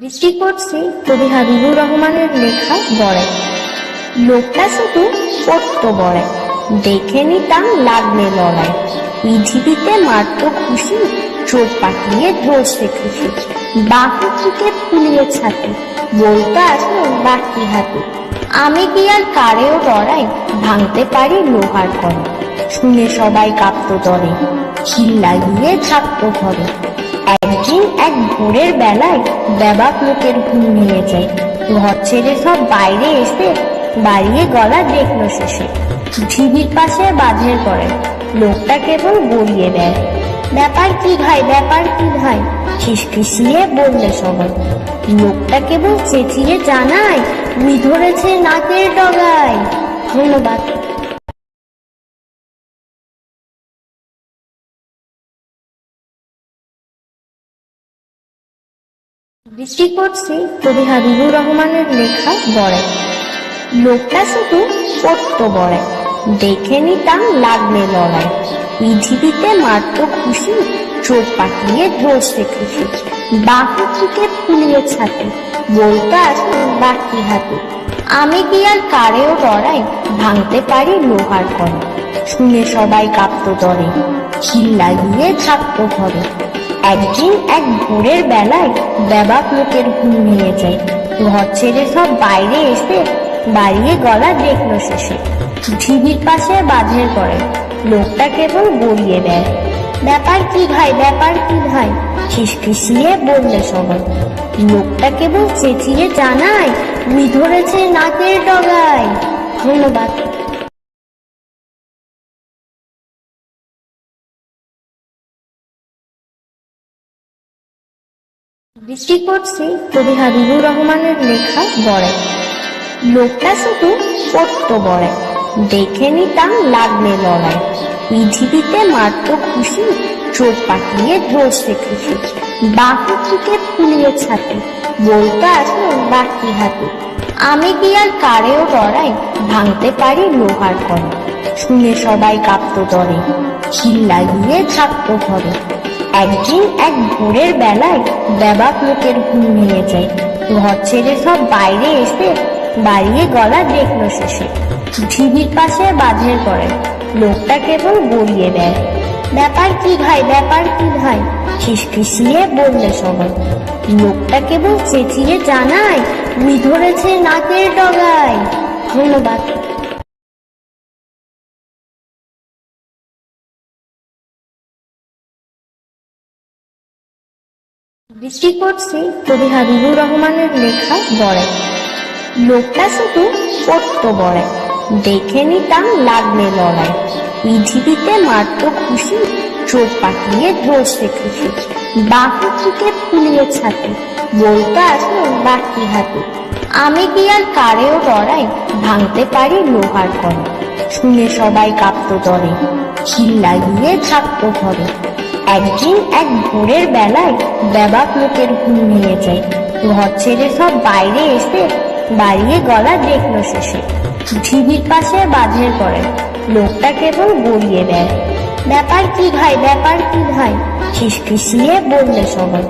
বৃষ্টি পড়ছে কবি হাবিবুর রহমানের লেখা বড়াই লোকটা শুধু পড়তো বড়াই দেখে নিতাম লাগলে লড়াই পৃথিবীতে মারত খুশি, চোখ পাকিয়ে ধরছে খুশি। বাহু থেকে ফুলিয়ে ছাতি বলতে আসলো বাকি হাতে। আমি কি আর কারেও ডরাই ভাঙতে পারি লোহার কর শুনে সবাই কাঁপতো দরে খিল লাগিয়ে থাকতো ঘরে। একদিন এক ভোরের বেলায় ব্যাবাক লোকের ঘুম ভেঙে যায়। ঘর ছেড়ে সব বাইরে এসে বাড়িয়ে গলা দেখল শেষে। ঢিবির পাশে বাঁধের পড়ে লোকটা কেবল গড়িয়ে দেয়, ব্যাপার কি ভাই, ব্যাপার কি ভাই? খিসখিসিয়ে বললে সবাই। লোকটা কেবল চেঁচিয়ে জানায় উই ধরেছে নাকের ডগায়। ধন্যবাদ। বৃষ্টি পড়ছে কবি হাবিবুর রহমানের লেখা লোকটা শুধু পড়তো দেখে নিতাম লাগলে লড়াই। পৃথিবীতে খুশি চোখ পাকিয়ে বাহু থেকে ফুলিয়ে ছাতি বাকি হাতে। আমি কি আর কারেও ডরাই ভাঙতে পারি লোহার কর শুনে সবাই কাঁপতো দরে খিল লাগিয়ে থাকতো ঘরে। একদিন এক ভোরের বেলায় ব্যাবাক লোকের ঘুম ভেঙে যায়। ঘর ছেড়ে সব বাইরে এসে বাড়িয়ে গলা দেখল শেষে। ঢিবির পাশে বাঁধের পড়ে লোকটা কেবল গড়িয়ে দেয়। ব্যাপার কি ভাই, ব্যাপার কি ভাই? খিসখিসিয়ে বললে সবাই। লোকটা কেবল চেঁচিয়ে জানায় উই ধরেছে নাকের ডগায়। ধন্যবাদ। বৃষ্টি পড়ছে কবি হাবিবুর রহমানের লেখা বড়াই লোকটা শুধু পড়তো বড়াই দেখে নিতাম লাগলে লড়াই পৃথিবীতে খুশি চোখ পাকিয়ে ধরছে খুশি থেকে ফুলিয়ে ছাতি। বলতে আসলো বাকি হাতে। আমি কি আর কারেও ডরাই ভাঙতে পারি লোহার কর শুনে সবাই কাঁপতো দরে খিল থাকতো ঘরে। একদিন এক ভোরের বেলায় ব্যাবাক লোকের ঘুম নিয়ে যায়। ঘর ছেড়ে সব বাইরে এসে বাড়িয়ে গলা দেখল শেষে ঢিবির পাশে বাঁধের পড়ে লোকটা কেবল গড়িয়ে দেয়। ব্যাপার কি ভাই, ব্যাপার কি ভাই? খিসখিসিয়ে বললে সবাই। লোকটা কেবল চেঁচিয়ে জানায় উই ধরেছে নাকের ডগায়। ধন্যবাদ। বৃষ্টি পড়ছে কবি হাবিবুর রহমানের লেখা বড়াই লোকটা শুধু পড়তো বড়াই দেখে নিতাম লাগলে লড়াই। পৃথিবীতে মারত খুশি চোখ পাকিয়ে ধরছে খুশি। বাহু থেকে ফুলিয়ে ছাতে বলতে আসলো বাকি হাতে। আমি কি আর কারেও ডরাই ভাঙতে পারি লোহার কর শুনে সবাই কাঁপতো দরে খিল লাগিয়ে থাকতো ঘরে। একদিন এক ভোরের বেলায় ব্যাবাক লোকের ঘুম ভেঙে যায়। ঘর ছেড়ে সব বাইরে এসে বাড়িয়ে গলা দেখল শেষে ঢিবির পাশে বাঁধের পড়ে লোকটা কেবল গড়িয়ে দেয়। ব্যাপার কি ভাই, ব্যাপার কি ভাই? খিসখিসিয়ে বললে সবাই।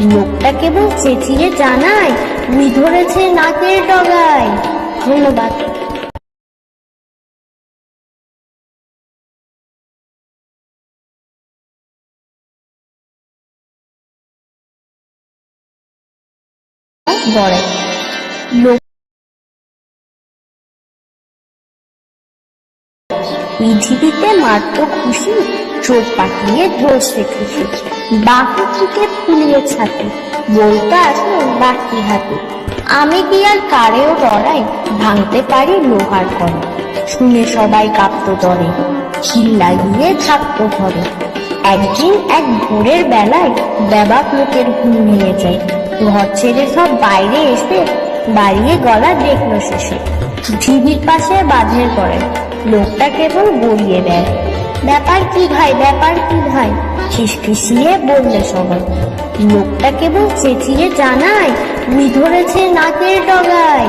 লোকটা কেবল চেঁচিয়ে জানায় উই ধরেছে নাকের ডগায়। ধন্যবাদ। লোক পৃথিবীতে মারত খুশি চোখ পাকিয়ে ধরছে খুশি। বাহু থেকে ফুলিয়ে ছাতি বলতে আসলো বাকি হাতে। আমি কি আর কারেও ডরাই ভাঙতে পারি লোহার কর শুনে সবাই কাঁপতো দরে খিল লাগিয়ে থাকতো ঘরে। একদিন এক ভোরের বেলায় ব্যাবাক লোকের ঘুম ভেঙে যায়। ঘর ছেড়ে সব বাইরে এসে বাড়িয়ে গলা দেখল শেষে ঢিবির পাশে বাঁধের পরে। লোকটা কেবল গড়িয়ে দেয়। ব্যাপার কি ভাই, ব্যাপার কি ভাই? খিসখিসিয়ে বললে সবাই। লোকটা কেবল চেঁচিয়ে জানায় উই ধরেছে নাকের ডগায়।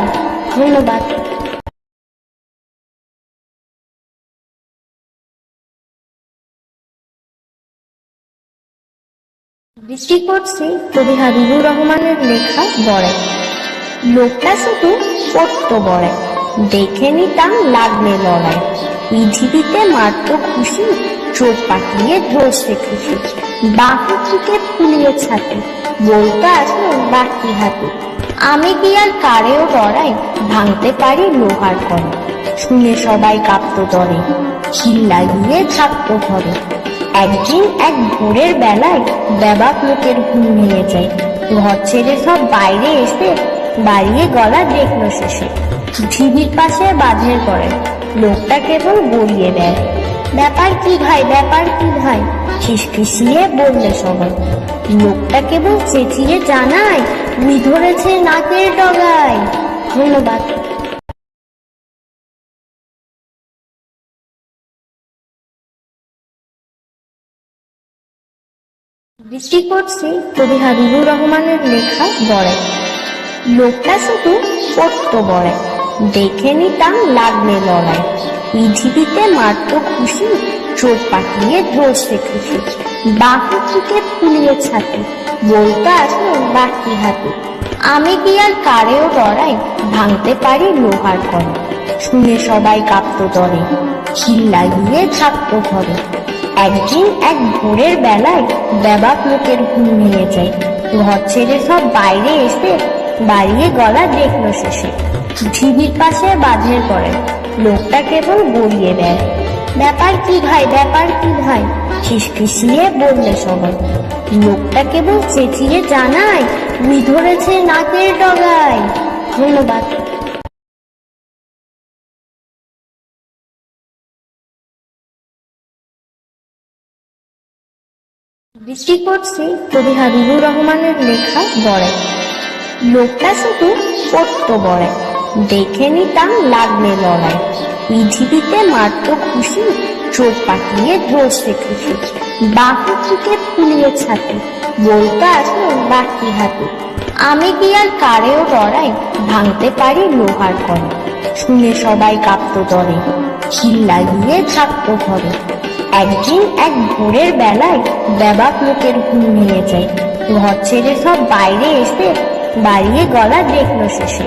ধন্যবাদ। বৃষ্টি পড়ছে কবি হাবিবুর রহমানের লেখা বড়ে লোকটা শুধু পড়তো বড়ে দেখে নিতাম লাগলে লড়াই। পৃথিবীতে মারত খুশি চোখ পাকিয়ে ধরছে খুশি। থেকে ফুলিয়ে ছাতি বলতে আসলো বাকি হাতে। আমি কি আর কারেও ডরাই ভাঙতে পারি লোহার করে শুনে সবাই কাঁপতো দরে খিল লাগিয়ে থাকতো ঘরে। একদিন এক ভোরের বেলায় ব্যাবাক লোকের ঘুম নিয়ে যায়। ঘর ছেড়ে সব বাইরে এসে বাড়িয়ে গলা দেখল শেষে ঢিবির পাশে বাঁধের করে লোকটা কেবল গড়িয়ে দেয়। ব্যাপার কি ভাই, ব্যাপার কি ভাই? খিসখিসিয়ে বললে সবাই। লোকটা কেবল চেঁচিয়ে জানায়, ধরেছে নাকের ডগায়। ধন্যবাদ। বৃষ্টি কবি হাবিবুর রহমানের লেখা বড়ে লোকটা শুধু পড়তো বড়ে দেখে নিতাম লড়াই। পৃথিবীতে মারত খুশি, চোখ পাকিয়ে ধরছে খুশি। থেকে ফুলিয়ে ছাতি বলতে আসলো বাকি হাতে। আমি কি আর কারেও ডরাই ভাঙতে পারি লোহার করে শুনে সবাই কাঁপতো দরে খিল লাগিয়ে থাকতো ঘরে। একদিন এক ভোরের বেলায় ব্যাবাক লোকের ঘুম ভেঙে যায়। ঘর ছেড়ে সব বাইরে এসে বাড়িয়ে গলা দেখল শেষে ঢিবির পাশে বাঁধের পরে লোকটা কেবল গড়িয়ে দেয়, ব্যাপার কি ভাই, ব্যাপার কি ভাই? খিসখিসিয়ে বললে সবাই। লোকটা কেবল চেঁচিয়ে জানায় উই ধরেছে নাকের ডগায়। ধন্যবাদ। বৃষ্টি পড়ছে কবি হাবিবুর রহমানের লেখা বড়ে লোকটা শুধু পড়তো বড়ে দেখে নিতাম লাগলে লড়াই পৃথিবীতে মারত খুশি চোখ পাকিয়ে ধরছে খুশি বাহু থেকে ফুলিয়ে ছাতি। বলতে আসলো বাকি হাতে। আমি কি আর কারেও ডরাই ভাঙতে পারি লোহার করে শুনে সবাই কাঁপতো দরে খিল লাগিয়ে থাকতো ঘরে। একদিন এক ভোরের বেলায় ব্যাবাক লোকের ঘুম নিয়ে যায়। ঘর ছেড়ে সব বাইরে এসে বাড়িয়ে গলা দেখল শেষে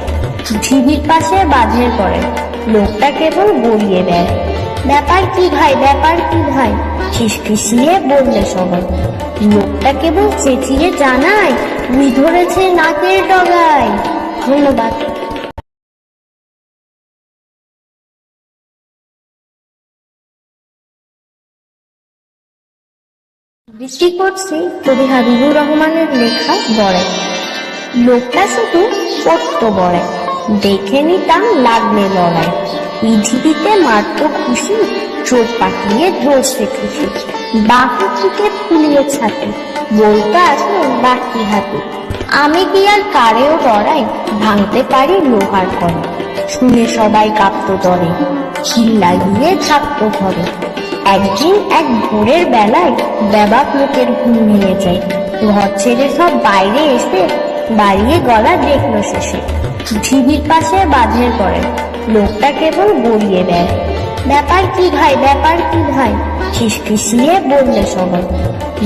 ঢিবির পাশে বাঁধের করে লোকটা কেবল গড়িয়ে দেয়, ব্যাপার কি ভাই, ব্যাপার কি ভাই? খিসখিসিয়ে বললে সবাই। লোকটা কেবল চেঁচিয়ে জানায়, উই ধরেছে নাকের ডগায়। ধন্যবাদ। বৃষ্টি পড়ছে কবি হাবিবুর রহমানের লেখা বড়ে লোকটা শুধু পড়তো বড়ে দেখে নিতাম লাগলে লড়াই। পৃথিবীতে মারত খুশি চোখ পাকিয়ে ধরছে খুশি বাহু থেকে ফুলিয়ে ছাতি। বলতে আসলো বাকি হাতে। আমি কি আর কারেও ডরাই ভাঙতে পারি লোহার করে শুনে সবাই কাঁপতো দরে খিল লাগিয়ে থাকতো ঘরে। একদিন এক ভোরের বেলায় ব্যাবাক লোকের ঘুম ভেঙে যায়। ঘর ছেড়ে সব বাইরে এসে বাড়িয়ে গলা দেখল শেষে ঢিবির পাশে বাঁধের করে লোকটা কেবল গড়িয়ে দেয়, ব্যাপার কি ভাই, ব্যাপার কি ভাই? খিসখিসিয়ে বললে সবাই।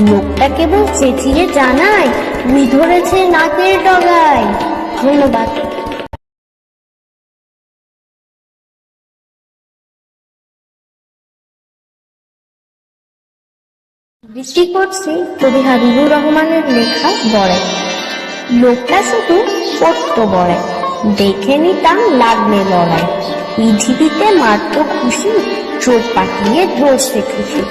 লোকটা কেবল চেঁচিয়ে জানায় উই ধরেছে নাকের ডগায়। ধন্যবাদ। বৃষ্টি পড়ছে কবি হাবিবুর রহমানের লেখা বড়ে লোকটা শুধু পড়তো বড়ে দেখে নিতাম লাগলে লড়াই পৃথিবীতে মারত খুশি, চোখ পাকিয়ে ধরছে খুশি।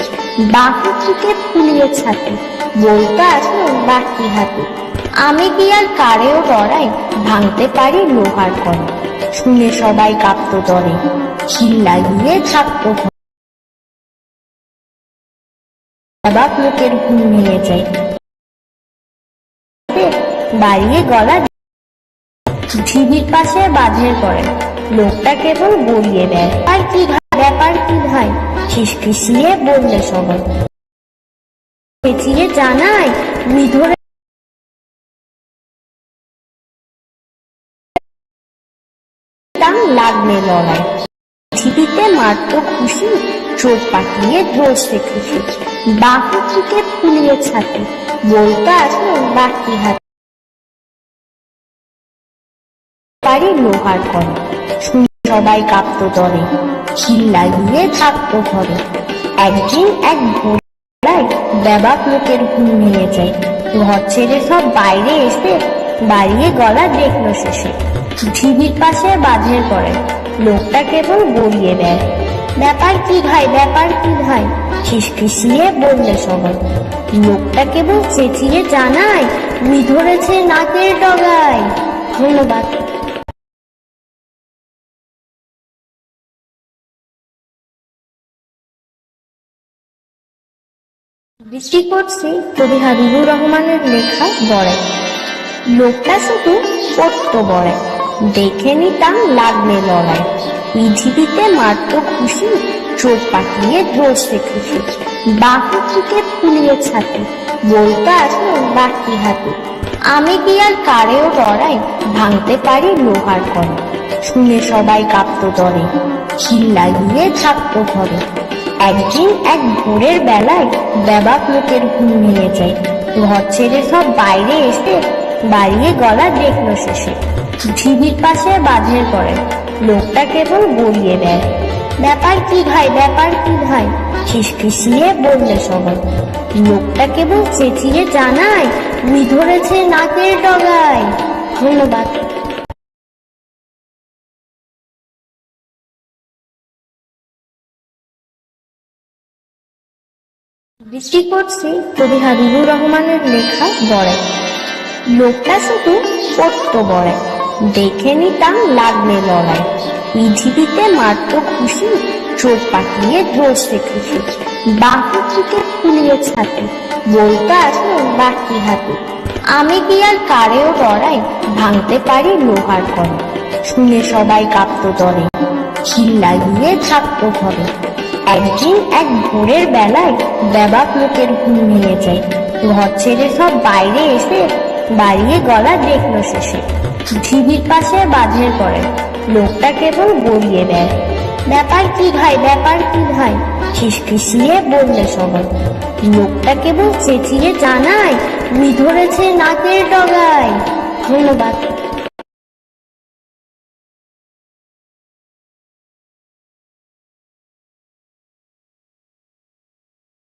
বাহু থেকে ফুলিয়ে ছাতি বলতে আসলো বাকি হাতে। আমি কি আর কারেও ডরাই ভাঙতে পারি লোহার করে শুনে সবাই কাঁপতো দরে খিল লাগিয়ে থাকতো অবাক লোকের ঘুম ভেঙে যায়। বাড়িয়ে গলা ঢিবির পাশে বাঁধের লোকটা কেবল গড়িয়ে দেয়, আর কি ব্যাপার কি ভাই? খিসখিসিয়ে বললে সবাই। ধরে লাগলে লড়াই। খুশি, চোখ পাকিয়ে ধরছে খুশি। বাহু থেকে ফুলিয়ে ছাতি বলতো আসলো বাকি হাত পারি লোহার করে সবাই কাঁপতো লাগিয়ে থাকতো ঘরে। একদিন এক ভোলায় লোকের ঘুম ভেঙে যায়। ঘর ছেড়ে সব বাইরে এসে বাড়িয়ে গলা দেখল শেষে। ঢিবির পাশে বাঁধের পড়ে লোকটা কেবল গড়িয়ে দেয় ব্যাপার কি ভাই, ব্যাপার কি ভাই? খিসখিসিয়ে বললে সবাই, লোকটা কেবল চেঁচিয়ে জানায়, উই ধরেছে নাকের ডগায়। ধন্যবাদ। বৃষ্টি পড়ছে কবি হাবিবুর রহমানের লেখা বড়ে লোকটা শুধু পড়তো বড়ে দেখে নিতাম লাগলে লড়াই। পৃথিবীতে মাত্র খুশি চোখ পাকিয়ে ধরছে খুশি বাহু থেকে ফুলিয়ে ছাতি, বলতে আসলো বাকি হাতে। আমি কি আর কারেও ডরাই ভাঙতে পারি লোহার করে শুনে সবাই কাঁপতো দরে খিল লাগিয়ে থাকতো ঘরে একদিন এক ভোরের বেলায় ব্যাবাক লোকের ঘুম নিয়ে যায়। ঘর ছেড়ে সব বাইরে এসে বাড়িয়ে গলা দেখল শেষে। ঢিবির পাশে বাঁধের পড়ে লোকটা কেবল গড়িয়ে দেয়, ব্যাপার কি ভাই, ব্যাপার কি ভাই? খিসখিসিয়ে বললে সবাই। লোকটা কেবল চেঁচিয়ে জানায়, উই ধরেছে নাকের ডগায়। ধন্যবাদ। বৃষ্টি পড়ছে কবি হাবিবুর রহমানের লেখা বড়ে। লোকটা শুধু পড়তো বড়ে। দেখে নিতাম লাগলে লড়াই। পৃথিবীতে মাত্র খুশি চোখ পাকিয়ে ধরছে খুশি বাহু থেকে ফুলিয়ে ছাতি বলতে আসলো বাকি হাতে। আমি কি আর কারেও ডরাই ভাঙতে পারি লোহার করে শুনে সবাই কাঁপতো দরে খিল লাগিয়ে থাকতো ঘরে। একদিন এক ভোরের বেলায় ব্যাবাক লোকের ঘুম নিয়ে যায়। ঘর ছেড়ে সব বাইরে এসে বাড়িয়ে গলা দেখল শেষে ঢিবির পাশে বাঁধের পরে। লোকটা কেবল গড়িয়ে দেয়, ব্যাপার কি ভাই, ব্যাপার কি ভাই? খিসখিসিয়ে বললে সবাই। লোকটা কেবল চেঁচিয়ে জানায় উই ধরেছে নাকের ডগায়। ধন্যবাদ।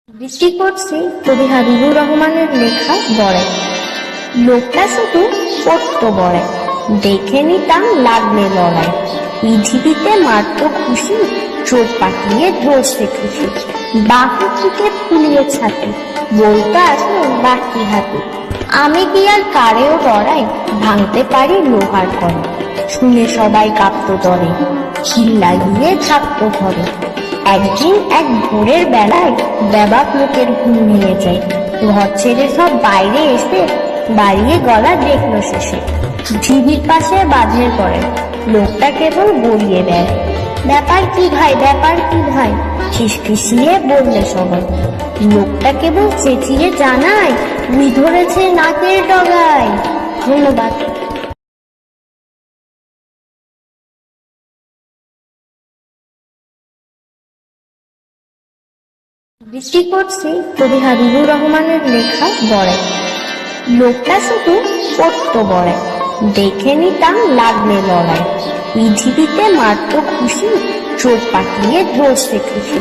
বৃষ্টি পড়ছে কবি হাবিবুর রহমানের লেখা বড়ে। লোকটা শুধু পড়তো বড়ে দেখে নিতাম লাগলে লড়াই পৃথিবীতে মাত্র খুশি চোখ পাকিয়ে ধরছে খুশি বাহু থেকে ফুলিয়ে ছাতি বলতে আসলো বাকি হাতে। আমি কি আর কারেও ডরাই ভাঙতে পারি লোহার করে শুনে সবাই কাঁপতো দরে খিল লাগিয়ে থাকতো ঘরে। একদিন এক ভোরের বেলায় ব্যাবাক লোকের ঘুম নিয়ে যায়। ঘর ছেড়ে সব বাইরে এসে বাড়িয়ে গলা দেখল শেষে ঢিবির পাশে বাঁধের পরে। লোকটা কেবল গড়িয়ে দেয়, ব্যাপার কি ভাই, ব্যাপার কি ভাই? খিসখিসিয়ে বললে সবাই। লোকটা কেবল চেঁচিয়ে জানায়, উই ধরেছে নাকের ডগায়। ধন্যবাদ। বৃষ্টি পড়ছে কবি হাবিবুর রহমানের লেখা বড়ে লোকটা শুধু পড়তো বড়ে দেখে নিতাম লাগলে লড়াই পৃথিবীতে মাত্র খুশি চোখ পাকিয়ে ধরছে খুশি।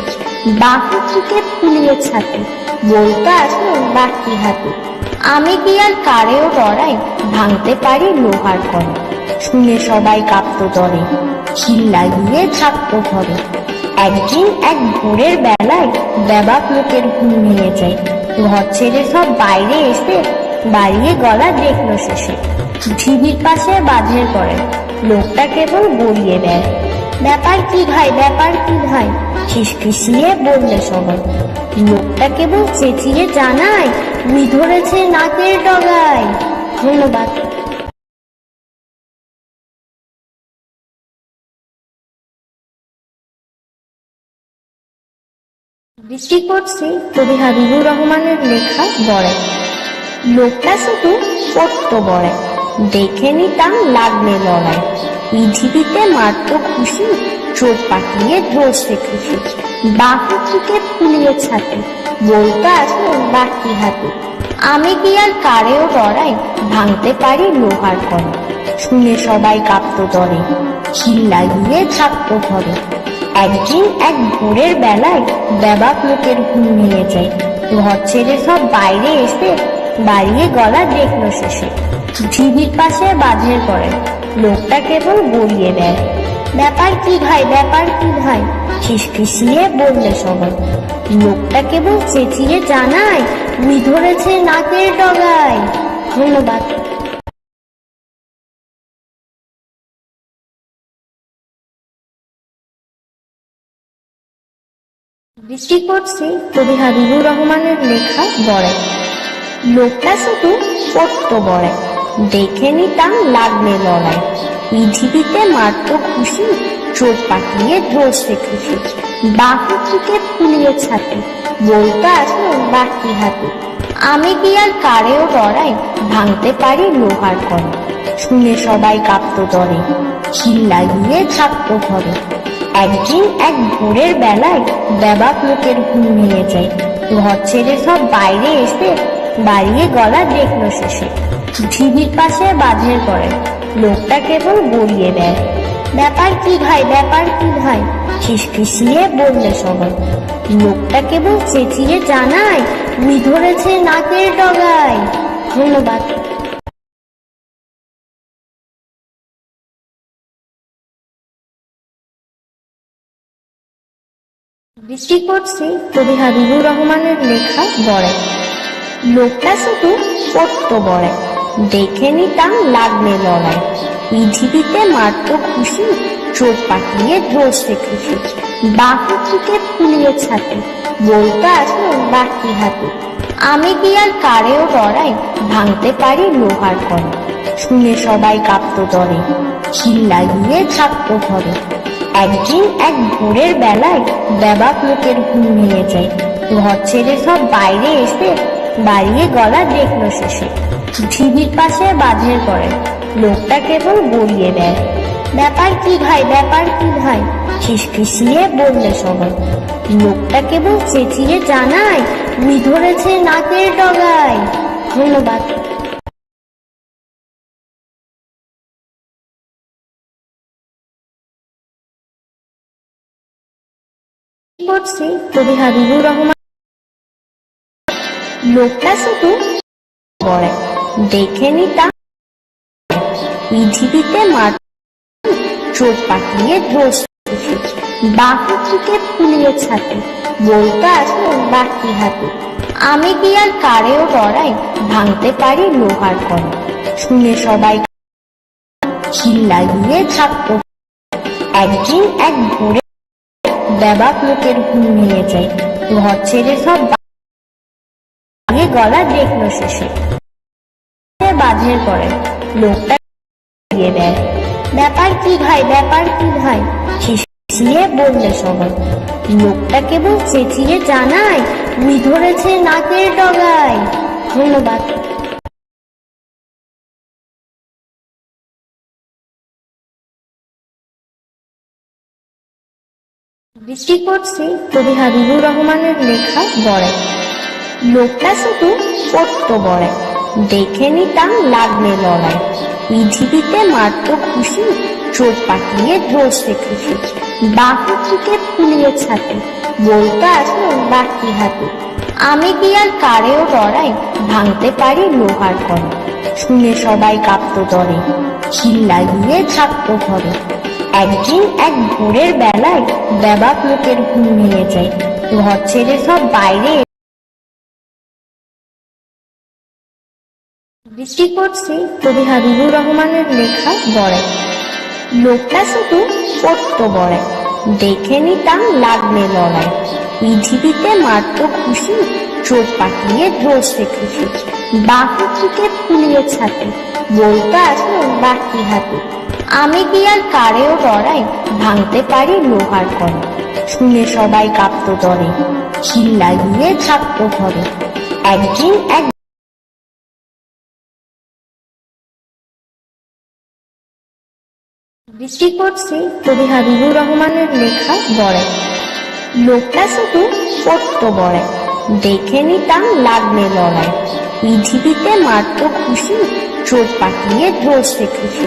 বাহু থেকে ফুলিয়ে ছাতি বলতে আসলো বাকি হাতে। আমি কি আর কারেও ডরাই ভাঙতে পারি লোহার করে শুনে সবাই কাঁপতো দরে খিল লাগিয়ে থাকতো ঘরে। একদিন এক ভোরের বেলায় ব্যাবাক লোকের ঘুম ভেঙে যায়। ঘর ছেড়ে সব বাইরে এসে বাড়িয়ে গলা দেখল শেষে ঢিবির পাশে বাঁধের পরে। লোকটা কেবল গড়িয়ে দেয়, ব্যাপার কি ভাই, ব্যাপার কি ভাই? খিসখিসিয়ে বললে সবাই। লোকটা কেবল চেঁচিয়ে জানায়, উই ধরেছে নাকের ডগায়। ধন্যবাদ। বৃষ্টি পড়ছে কবি হাবিবুর রহমানের লেখা বড়ে লোকটা শুধু পড়তো বড়ে দেখে নিতাম লাগলে লড়াই পৃথিবীতে মাত্র খুশি চোখ পাকিয়ে ধরছে খুশি বাহু থেকে ফুলিয়ে ছাতি। বলতে আসলো বাকি হাতে। আমি কি আর কারেও ডরাই ভাঙতে পারি লোহার কল শুনে সবাই কাঁপতো ডরে খিল লাগিয়ে থাকতো ঘরে। একদিন এক ভোরের বেলায় ব্যাবাক লোকের ঘুম নিয়ে যায়। ঘর ছেড়ে সব বাইরে এসে বাড়িয়ে গলা দেখল শেষে ঢিবির পাশে বাঁধের পরে। লোকটা কেবল গড়িয়ে দেয়, ব্যাপার কি ভাই, ব্যাপার কি ভাই? খিসখিসিয়ে বললে সবাই। লোকটা কেবল চেঁচিয়ে জানায় উই ধরেছে নাকের ডগায়। ধন্যবাদ। বৃষ্টি পড়ছে কবি হাবিবুর রহমানের লেখা বড়ে লোকটা শুধু পড়তো বড়ে দেখে নিতাম লাগলে লড়াই পৃথিবীতে মাত্র খুশি চোখ পাকিয়ে ধরছে খুশি বাহু থেকে ফুলিয়ে ছাতি বলতে আসলো বাকি হাতে। আমি কি আর কারেও ডরাই ভাঙতে পারি লোহার কল শুনে সবাই কাঁপতো ডরে খিল লাগিয়ে থাকতো ঘরে। একদিন এক ভোরের বেলায় ব্যাবাক লোকের ঘুম নিয়ে যায়। ঘর ছেড়ে সব বাইরে এসে বাড়িয়ে গলা দেখল শেষে ঢিবির পাশে বাঁধের পরে। লোকটা কেবল গড়িয়ে দেয়, ব্যাপার কি ভাই, ব্যাপার কি ভাই? খিসখিসিয়ে বললে সবাই। লোকটা কেবল চেঁচিয়ে জানায়, উই ধরেছে নাকের ডগায়। ধন্যবাদ। বৃষ্টি পড়ছে কবি হাবিবুর রহমানের লেখা বড়ে। লোকটা শুধু পড়তো বড়ে দেখে নিতাম লাগলে লড়াই পৃথিবীতে মাত্র খুশি চোখ পাকিয়ে ধরছে খুশি। বাহু থেকে ফুলিয়ে ছাতি বলতে আসলো বাকি হাতে। আমি কি আর কারেও ডরাই ভাঙতে পারি লোহার কল শুনে সবাই কাঁপতো ডরে খিল লাগিয়ে থাকতো ঘরে। একদিন এক ভোরের বেলায় ব্যাবাক লোকের ঘুম নিয়ে যায়। ঘর ছেড়ে সব বাইরে এসে বাড়িয়ে গলা দেখল শেষে ঢিবির পাশে বাঁধের পরে। লোকটা কেবল গড়িয়ে দেয়, ব্যাপার কি ভাই, ব্যাপার কি ভাই? খিসখিসিয়ে বললে সবাই। লোকটা কেবল চেঁচিয়ে জানায় উই ধরেছে নাকের ডগায়। ধন্যবাদ। পড়ছি কবি হাবিবুর রহমান। লোকটা শুধু বড় দেখে নিতাম পৃথিবীতে চোখ পাকিয়ে ধরছে বাহু থেকে ফুলিয়ে ছাতি বলতে আসলো বাকি হাতে। আমি কি আর কারেও ডরাই ভাঙতে পারি লোহার কল? শুনে সবাই একদিন এক ভোরে ব্যাবাক লোকের ঘুম নিয়ে যায়। ঘর ছেড়ে সব গলা দেখল শেষে বাঁধের পড়ে লোকটা দিয়ে দেয়। ব্যাপার কি ভাই, ব্যাপার কি ভাই? খিসখিসিয়ে বললে সবাই। লোকটা কেবল চেঁচিয়ে জানায়, উই ধরেছে নাকের ডগায়। ধন্যবাদ। বৃষ্টি পড়ছে কবি হাবিবুর রহমানের লেখা বড়ে লোকটা শুধু পড়তো বড়ে দেখে নিতাম লাগলে লড়াই। পৃথিবীতে মাত্র খুশি চোখ পাকিয়ে ধরছে খুশি। বাহু থেকে ফুলিয়ে ছাতি বলতে আসলো বাকি হাতে। আমি কি আর কারেও ডরাই ভাঙতে পারি লোহার কল শুনে সবাই কাঁপতো ডরে খিল লাগিয়ে থাকতো ঘরে। একদিন এক ভোরের বেলায় ব্যাবাক লোকের ঘুম নিয়ে যায়। ঘর ছেড়ে সব বাইরে বৃষ্টি পড়ছে কবি হাবিবুর রহমানের লেখা বড়ে লোকটা শুধু পড়তো বড়ে দেখে নিতাম লাগলে লড়াই। পৃথিবীতে মাত্র খুশি চোখ পাকিয়ে ধরছে খুশি বাহু থেকে ফুলিয়ে ছাতি বলতে আসলো বাকি হাতে। আমি কি আর কারেও ডরাই ভাঙতে পারি লোহার কল শুনে সবাই কাঁপতো ডরে খিল লাগিয়ে থাকতো ঘরে। একদিন এক বৃষ্টি কবি হাবিবুর রহমানের লেখা বড়ে। লোকটা শুধু পড়তো বড়ে। দেখে নিতাম লাগলে লড়াই। পৃথিবীতে খুশি চোখ পাকিয়ে ধরছে খুশি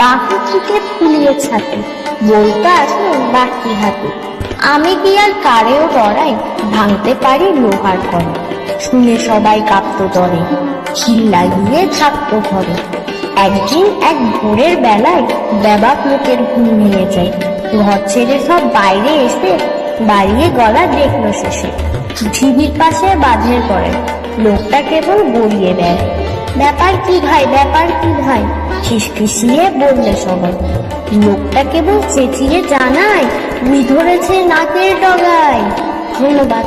বাকি থেকে ফুলিয়ে ছাতে বলতে আসে বাকি হাতে। আমি কি আর কারেও ডরাই ভাঙতে পারি লোহার করে শুনে সবাই কাঁপতো দরে খিল লাগিয়ে ঘরে। একদিন এক ভোরের বেলায় ব্যাবাক লোকের ঘুম নিয়ে যায়। ঘর ছেড়ে সব বাইরে এসে বাড়িয়ে গলা দেখল শেষে। ঢিবির পাশে বাঁধের পড়ে লোকটা কেবল গড়িয়ে দেয়, ব্যাপার কি ভাই, ব্যাপার কি ভাই? খিসখিসিয়ে বললে সবাই। লোকটা কেবল চেঁচিয়ে জানায় উই ধরেছে নাকের ডগায়। ধন্যবাদ।